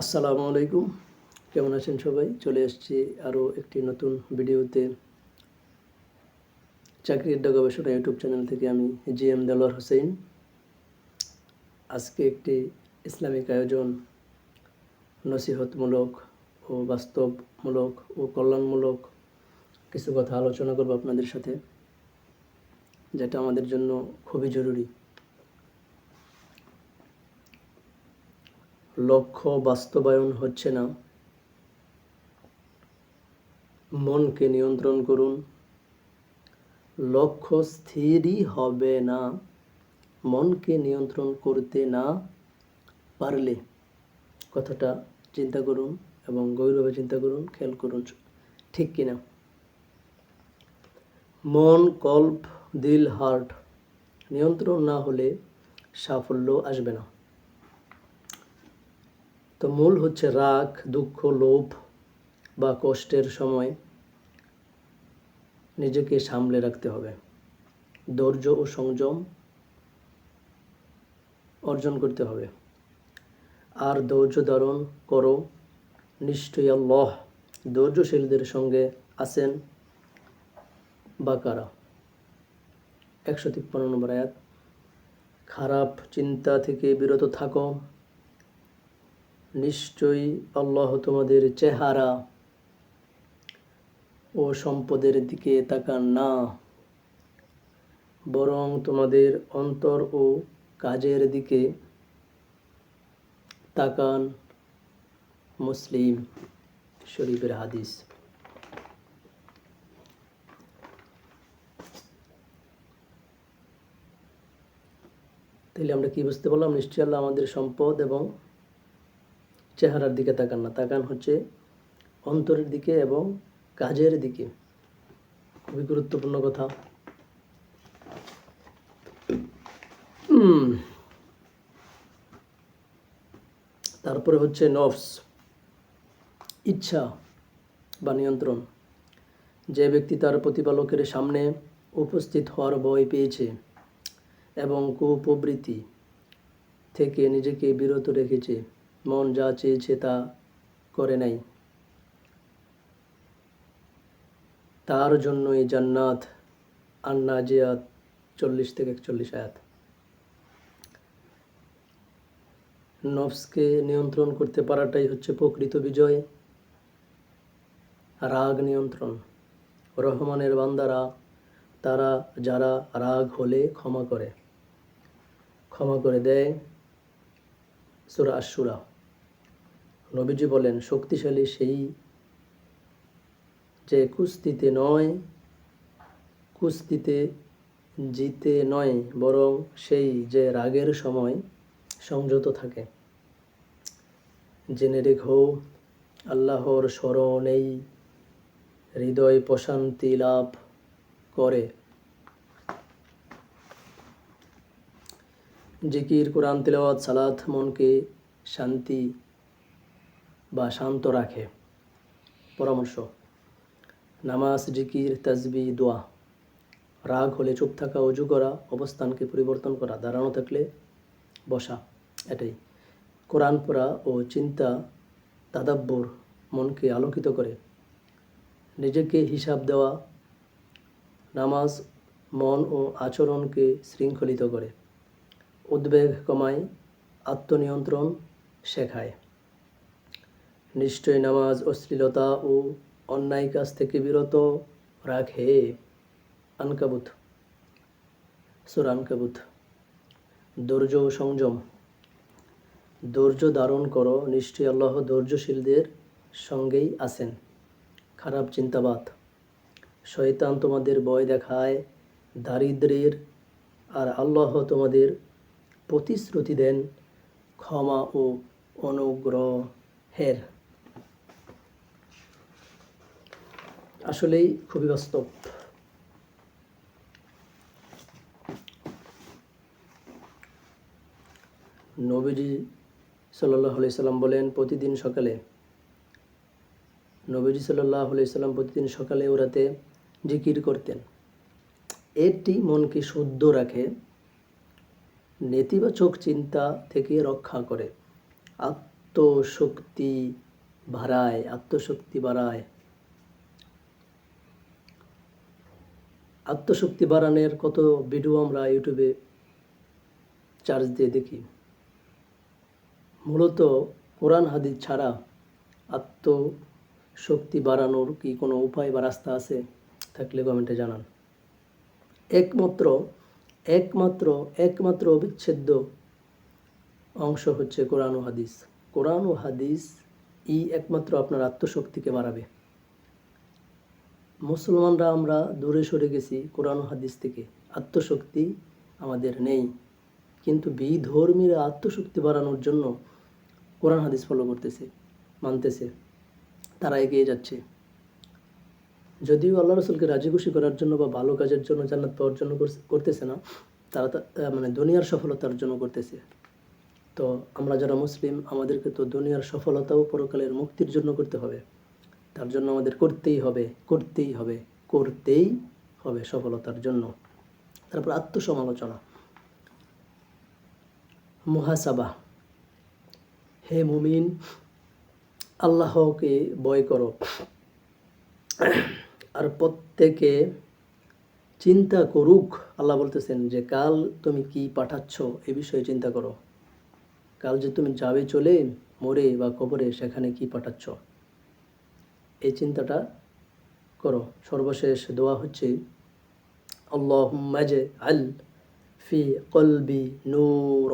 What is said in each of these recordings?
আসসালামু আলাইকুম। কেমন আছেন সবাই? চলে এসেছি আরও একটি নতুন ভিডিওতে। চাকরি আড্ডা গবেষণা ইউটিউব চ্যানেল থেকে আমি জি এম দেলোয়ার হোসেন। আজকে একটি ইসলামিক আয়োজন নসিহতমূলক ও বাস্তবমূলক ও কল্যাণমূলক কিছু কথা আলোচনা করব আপনাদের সাথে, যেটা আমাদের জন্য খুবই জরুরি। লক্ষ্য বাস্তবায়ন হচ্ছে না। মনকে নিয়ন্ত্রণ করুন। লক্ষ্য স্থিরই হবে না। মনকে নিয়ন্ত্রণ করতে না পারলে কথাটা চিন্তা করুন এবং গভীরভাবে চিন্তা করুন, খেয়াল করুন ঠিক কিনা। মন, কল্প, দিল, হার্ট নিয়ন্ত্রণ না হলে সাফল্য আসবে না। তো মূল হচ্ছে রাগ, দুঃখ, লোভ বা কষ্টের সময় নিজেকে সামলে রাখতে হবে। ধৈর্য ও সংযম অর্জন করতে হবে। আর ধৈর্য ধারণ করো। নিশ্চয়ই আল্লাহ ধৈর্যশীলদের সঙ্গে আছেন বা কারা? একশো তিপ্পান্ন নম্বর আয়াত, খারাপ চিন্তা থেকে বিরত থাকো। নিশ্চয়ই আল্লাহ তোমাদের চেহারা ও সম্পদের দিকে তাকান না, বরং তোমাদের অন্তর ও কাজের দিকে তাকান মুসলিম শরীফের হাদিস। তাহলে আমরা কি বুঝতে পারলাম? নিশ্চয়ই আল্লাহ আমাদের সম্পদ এবং চেহারার দিকে তাকান না। তাকান হচ্ছে অন্তরের দিকে এবং কাজের দিকে। খুবই গুরুত্বপূর্ণ কথা। তারপরে হচ্ছে নফস। ইচ্ছা বা নিয়ন্ত্রণ। যে ব্যক্তি তার প্রতিপালকের সামনে উপস্থিত হওয়ার ভয় পেয়েছে এবং কুপ্রবৃত্তি থেকে নিজেকে বিরত রেখেছে। মন যা চেয়েছে তা করে নাই। তার জন্যই জান্নাত আন্না জিয়াত চল্লিশ থেকে একচল্লিশ আয়াত। নফসকে নিয়ন্ত্রণ করতে পারাটাই হচ্ছে প্রকৃত বিজয়। রাগ নিয়ন্ত্রণ। রহমানের বান্দারা, তারা যারা রাগ হলে ক্ষমা করে। ক্ষমা করে দেয়। সুরা আশুরা নবীজি বলেন, শক্তিশালী সেই যে কুস্তিতে নয়, কুস্তিতে জিতে নয়, বরং সেই যে রাগের সময় সংযত থাকে। জেনে রেখো, আল্লাহর স্মরণেই হৃদয় প্রশান্তি লাভ করে। জিকির, কোরআন, তেলাওয়াত, সালাত, মনকে শান্তি বা শান্ত রাখে। পরামর্শ, নামাজ, জিকির, তাজবি, দোয়া। রাগ হলে চুপ থাকা অজু করা, অবস্থানকে পরিবর্তন করা, দাঁড়ানো থাকলে বসা, এটাই। কোরআন পড়া ও চিন্তা, তাদাব্বর মনকে আলোকিত করে। নিজেকে হিসাব দেওয়া, নামাজ, মন ও আচরণকে শৃঙ্খলিত করে। উদ্বেগ কমায়, আত্মনিয়ন্ত্রণ শেখায়। নিশ্চয় নামাজ, অশ্লীলতা ও অন্যায় কাজ থেকে বিরত রাখে। আনকাবুত। সুর আনকাবুত। ধৈর্য ও সংযম। ধৈর্য ধারণ করো, নিশ্চয়ই আল্লাহ ধৈর্যশীলদের সঙ্গেই আছেন। খারাপ চিন্তাবাদ। শয়তান তোমাদের ভয় দেখায়, দারিদ্রের আর আল্লাহ তোমাদের প্রতিশ্রুতি দেন ক্ষমা ও অনুগ্রহের। আসলেই খুবই বাস্তব। নবীজি সাল্লাহ সাল্লাম বলেন, প্রতিদিন সকালে, নবীজি সাল্লাহ সাল্লাম প্রতিদিন সকালে ও রাতে জিকির করতেন। এটি মনকে শুদ্ধ রাখে, নেতিবাচক চিন্তা থেকে রক্ষা করে। আত্মশক্তি বাড়ায় আত্মশক্তি বাড়ায়। আত্মশক্তি বাড়ানোর কত ভিডিও আমরা ইউটিউবে চার্জ দিয়ে দেখি। মূলত কোরআন হাদিস ছাড়া আত্মশক্তি বাড়ানোর কি কোনো উপায় বা রাস্তা আছে থাকলে কমেন্টে জানান। একমাত্র একমাত্র একমাত্র অবিচ্ছেদ্য অংশ হচ্ছে কোরআন ও হাদিস। কোরআন ও হাদিস ই একমাত্র আপনার আত্মশক্তিকে বাড়াবে। মুসলমানরা আমরা দূরে সরে গেছি কোরআন হাদিস থেকে। আত্মশক্তি আমাদের নেই। কিন্তু বিধর্মীরা আত্মশক্তি বাড়ানোর জন্য কোরআন, হাদিস ফলো করতেছে, মানতেছে। তারা এগিয়ে যাচ্ছে। যদিও আল্লাহ রসুলকে রাজি খুশি করার জন্য বা ভালো কাজের জন্য জান্নাত পাওয়ার জন্য করতেছে না, তারা মানে দুনিয়ার সফলতার জন্য করতেছে। তো আমরা যারা মুসলিম, আমাদেরকে তো দুনিয়ার সফলতা ও পরকালের মুক্তির জন্য করতে হবে। তার জন্য আমাদের করতেই হবে করতেই হবে করতেই হবে সফলতার জন্য। তারপর আত্মসমালোচনা। মুহাসাবা। হে মুমিন, আল্লাহকে বয় করো। আর প্রত্যেকে চিন্তা করুক। আল্লাহ বলতেছেন যে, কাল তুমি কি পাঠাচ্ছ? এ বিষয়ে চিন্তা করো। কাল যে তুমি যাবে চলে, মরে বা কবরে সেখানে কি পাঠাচ্ছ? এই চিন্তাটা করো। সর্বশেষ দোয়া হচ্ছে আল্লাহ মাজে আল ফি কলবি নূর।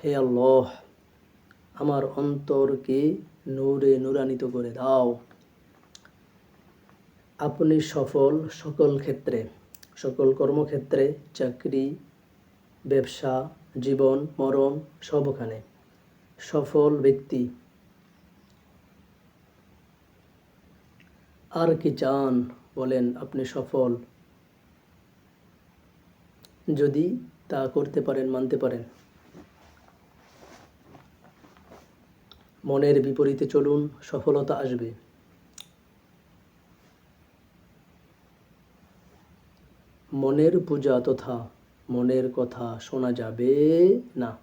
হে আল্লাহ, আমার অন্তরকে নূরে নূরান্বিত করে দাও। আপনি সফল সকল ক্ষেত্রে, সকল কর্মক্ষেত্রে, চাকরি, ব্যবসা, জীবন, মরণ, সবখানে সফল ব্যক্তি। আর কি চান বলেন আপনি সফল? যদি তা করতে পারেন, মানতে পারেন। মনের বিপরীতে চলুন, সফলতা আসবে। মনের পূজা তথা মনের কথা শোনা যাবে না।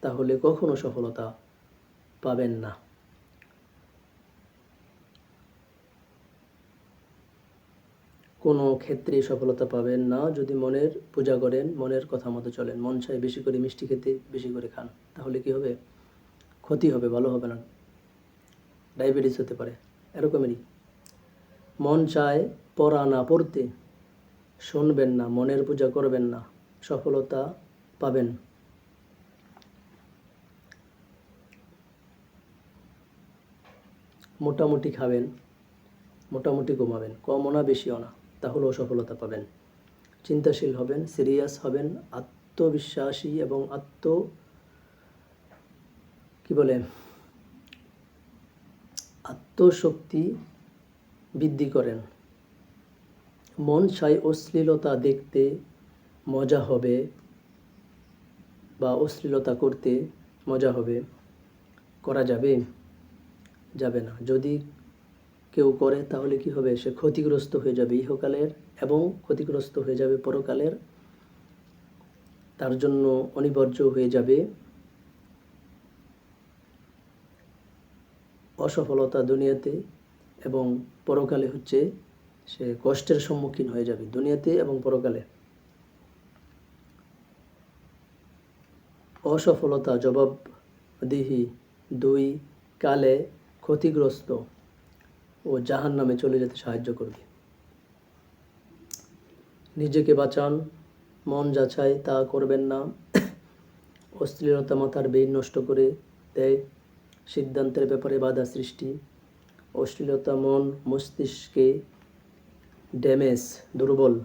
তাহলে কখনো সফলতা পাবেন না। কোনো ক্ষেত্রেই সফলতা পাবেন না। যদি মনের পূজা করেন, মনের কথা মতো চলেন, মন চাই বেশি করে মিষ্টি খেতে, বেশি করে খান, তাহলে কি হবে? ক্ষতি হবে, ভালো হবে না। ডায়াবেটিস হতে পারে এরকমেরই মন চায় পড়া না পড়তে, শুনবেন না, মনের পূজা করবেন না, সফলতা পাবেন। মোটামুটি খাবেন, মোটামুটি ঘুমাবেন, কমও না, বেশিও না। তাহলেও সফলতা পাবেন। চিন্তাশীল হবেন সিরিয়াস হবেন, আত্মবিশ্বাসী এবং আত্ম, কি বলে? আত্মশক্তি বৃদ্ধি করেন। মন চাই অশ্লীলতা দেখতে, মজা হবে বা অশ্লীলতা করতে মজা হবে। করা যাবে? যাবে না। যদি কেউ করে, তাহলে কি হবে? সে ক্ষতিগ্রস্ত হয়ে যাবে ইহকালের এবং ক্ষতিগ্রস্ত হয়ে যাবে পরকালের। তার জন্য অনিবার্য হয়ে যাবে অসফলতা দুনিয়াতে এবং পরকালে হচ্ছে সে কষ্টের সম্মুখীন হয়ে যাবে দুনিয়াতে এবং পরকালে। অসফলতা জবাবদিহি দুই কালে ক্ষতিগ্রস্ত। ও জাহান নামে চলে যেতে সাহায্য করবে। নিজেকে বাঁচান, মন যাচাই তা করবেন না। অশ্লীলতা মাথার বেইন নষ্ট করে দেয়। সিদ্ধান্তের ব্যাপারে বাধা সৃষ্টি। অশ্লীলতা মন মস্তিষ্কে ড্যামেজ, দুর্বল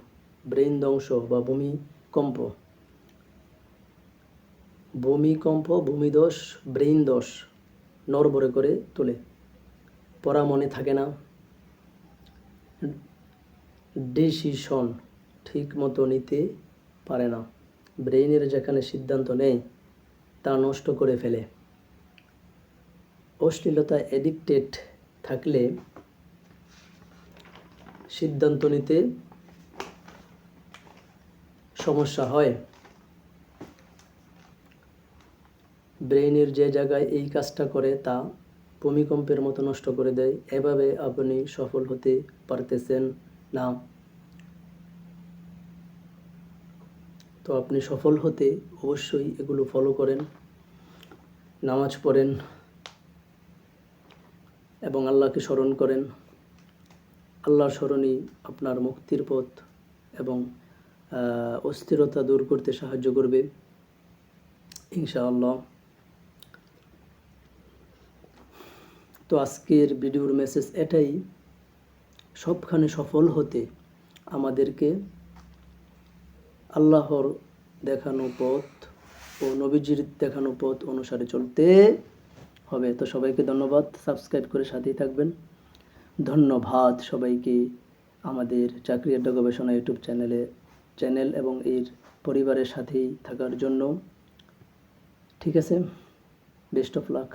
ব্রেন ধ্বংস বা ভূমিকম্প। ভূমিকম্প, ভূমিদোষ, ব্রেইন দোষ নড়বড়ে করে তোলে। পড়া মনে থাকে না। ডিসিশন ঠিক মতো নিতে পারে না। ব্রেইনের যেখানে সিদ্ধান্ত নেয়, তা নষ্ট করে ফেলে। অশ্লীলতা এডিক্টেড থাকলে সিদ্ধান্ত নিতে সমস্যা হয়। ব্রেইনের যে জায়গায় এই কাজটা করে, তা ভূমিকম্পের মতো নষ্ট করে দেয়। এভাবে আপনি সফল হতে পারতেছেন না। তো আপনি সফল হতে অবশ্যই এগুলো ফলো করেন, নামাজ পড়েন এবং আল্লাহকে স্মরণ করেন। আল্লাহর স্মরণই আপনার মুক্তির পথ এবং অস্থিরতা দূর করতে সাহায্য করবে। ইনশাআল্লাহ। তো আজকের ভিডিওর মেসেজ এটাই, সবখানে সফল হতে আমাদেরকে আল্লাহর দেখানো পথ ও নবীজির দেখানো পথ অনুসারে চলতে হবে। তো সবাইকে ধন্যবাদ। সাবস্ক্রাইব করে সাথেই থাকবেন। ধন্যবাদ সবাইকে আমাদের চাকরি আড্ডা গবেষণা ইউটিউব চ্যানেলে, চ্যানেল এবং এর পরিবারের সাথেই থাকার জন্য। ঠিক আছে? Best of luck